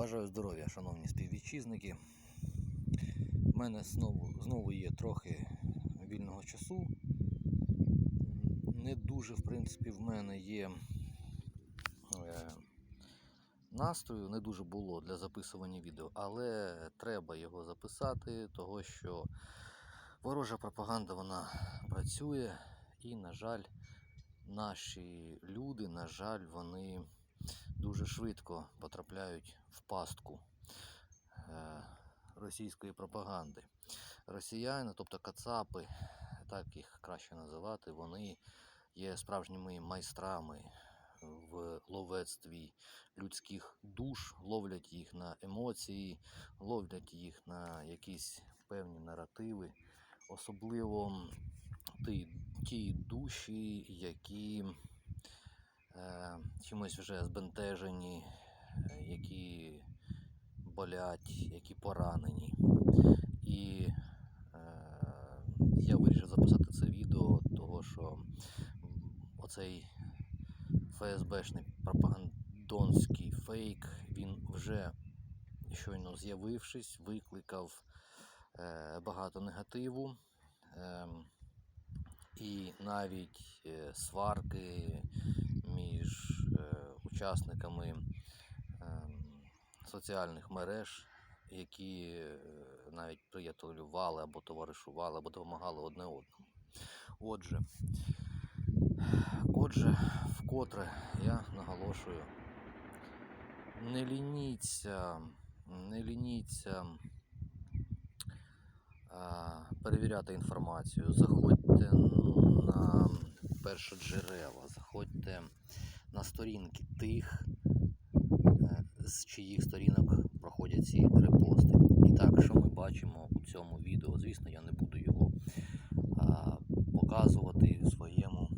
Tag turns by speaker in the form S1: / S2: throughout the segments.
S1: Бажаю здоров'я, шановні співвітчизники. У мене знову, знову є трохи вільного часу. Не дуже, в принципі, в мене є е, настрою, не дуже було для записування відео, але треба його записати, того що ворожа пропаганда вона працює, і, на жаль, наші люди, на жаль, вони дуже швидко потрапляють в пастку е, російської пропаганди. Росіяни, тобто кацапи, так їх краще називати, вони є справжніми майстрами в ловецтві людських душ, ловлять їх на емоції, ловлять їх на якісь певні наративи, особливо ті, ті душі, які е, чимось вже збентежені, е, які болять, які поранені. І е, я вирішив записати це відео, того що оцей ФСБшний пропагандонський фейк, він вже щойно з'явившись, викликав е, багато негативу. Ем, і навіть е, сварки е, учасниками ем, соціальних мереж, які е, навіть приятелювали або товаришували, або допомагали одне одному. Отже, отже, вкотре я наголошую, не лініться, не лініться а, перевіряти інформацію, заходьте на перші джерела, заходьте на сторінки тих, е, з чиїх сторінок проходять ці репости. І так, що ми бачимо у цьому відео, звісно, я не буду його а, показувати в своєму,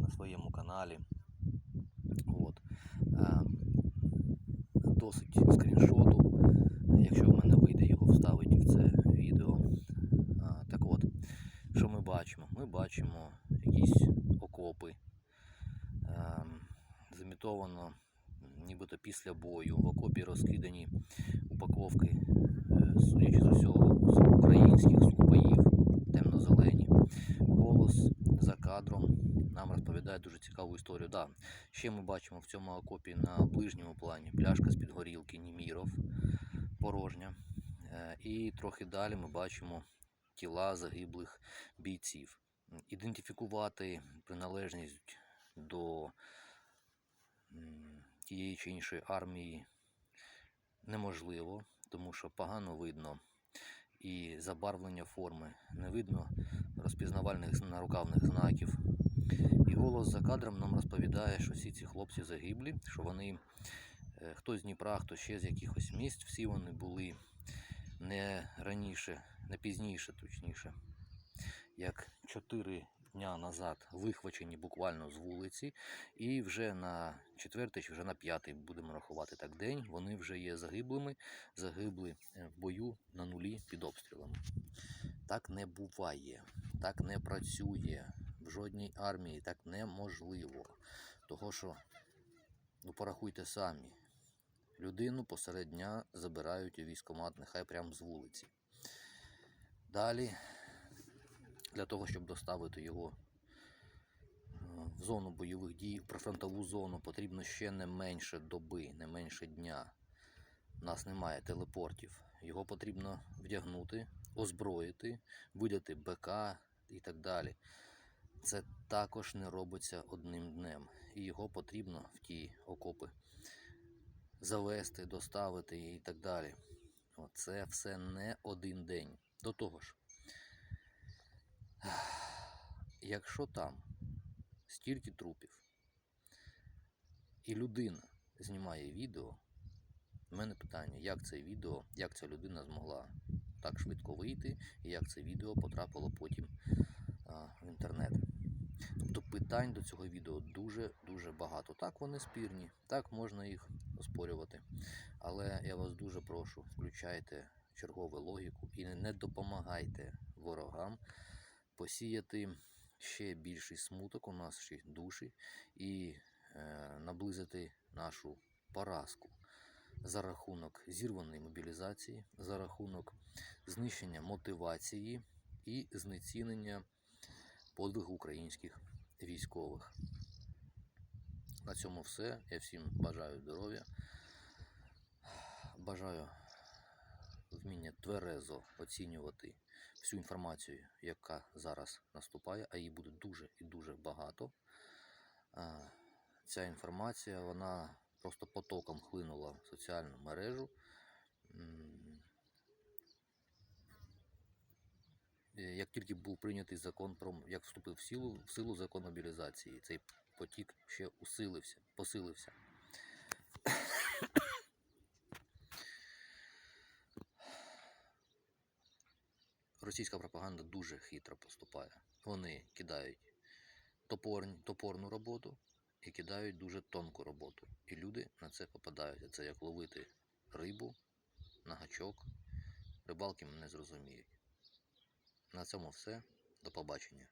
S1: на своєму каналі. От. А, досить скріншоту, якщо в мене вийде його вставити в це відео. А, так от, що ми бачимо? Ми бачимо якісь окопи. Ем, замітовано нібито після бою. В окопі розкидані упаковки, е, судячи з усього, з українських сухпаїв, темно-зелені. Голос за кадром нам розповідає дуже цікаву історію. Да, ще ми бачимо в цьому окопі на ближньому плані пляшка з-під горілки Німіров, порожня. Е, І трохи далі ми бачимо тіла загиблих бійців. Ідентифікувати приналежність до тієї чи іншої армії неможливо, тому що погано видно і забарвлення форми, не видно розпізнавальних нарукавних знаків. І голос за кадром нам розповідає, що всі ці хлопці загиблі, що вони е, хто з Дніпра, хто ще з якихось місць, всі вони були не раніше, не пізніше, точніше, як 4 дня назад вихвачені буквально з вулиці, і вже на четвертий чи вже на п'ятий будемо рахувати так день. Вони вже є загиблими, загибли е, в бою на нулі під обстрілами. Так не буває, так не працює в жодній армії, так неможливо. Того що, ну порахуйте самі, людину посеред дня забирають у військкомат, нехай прямо з вулиці. Далі, для того, щоб доставити його е, в зону бойових дій, в прифронтову зону, потрібно ще не менше доби, не менше дня. У нас немає телепортів. Його потрібно вдягнути, озброїти, видати БК і так далі. Це також не робиться одним днем. І його потрібно в ті окопи завести, доставити і так далі. Це все не один день. До того ж, якщо там стільки трупів, і людина знімає відео, в мене питання, як це відео, як ця людина змогла так швидко вийти, і як це відео потрапило потім а, в інтернет. Тобто питань до цього відео дуже-дуже багато. Так, вони спірні, так можна їх оспорювати. Але я вас дуже прошу, включайте чергову логіку і не допомагайте ворогам посіяти ще більший смуток у нашій душі і е, наблизити нашу поразку. за рахунок зірваної мобілізації, за рахунок знищення мотивації і знецінення подвигу українських військових. На цьому все. Я всім бажаю здоров'я. Бажаю вміння тверезо оцінювати всю інформацію, яка зараз наступає, а її буде дуже і дуже багато. Ця інформація вона просто потоком хлинула в соціальну мережу. Е, Як тільки був прийнятий закон про як вступив в силу, в силу закон мобілізації, цей потік ще усилився, посилився. Російська пропаганда дуже хитро поступає. Вони кидають топорні, топорну роботу і кидають дуже тонку роботу. І люди на це попадають. Це як ловити рибу на гачок. Рибалки мене зрозуміють. На цьому все. До побачення.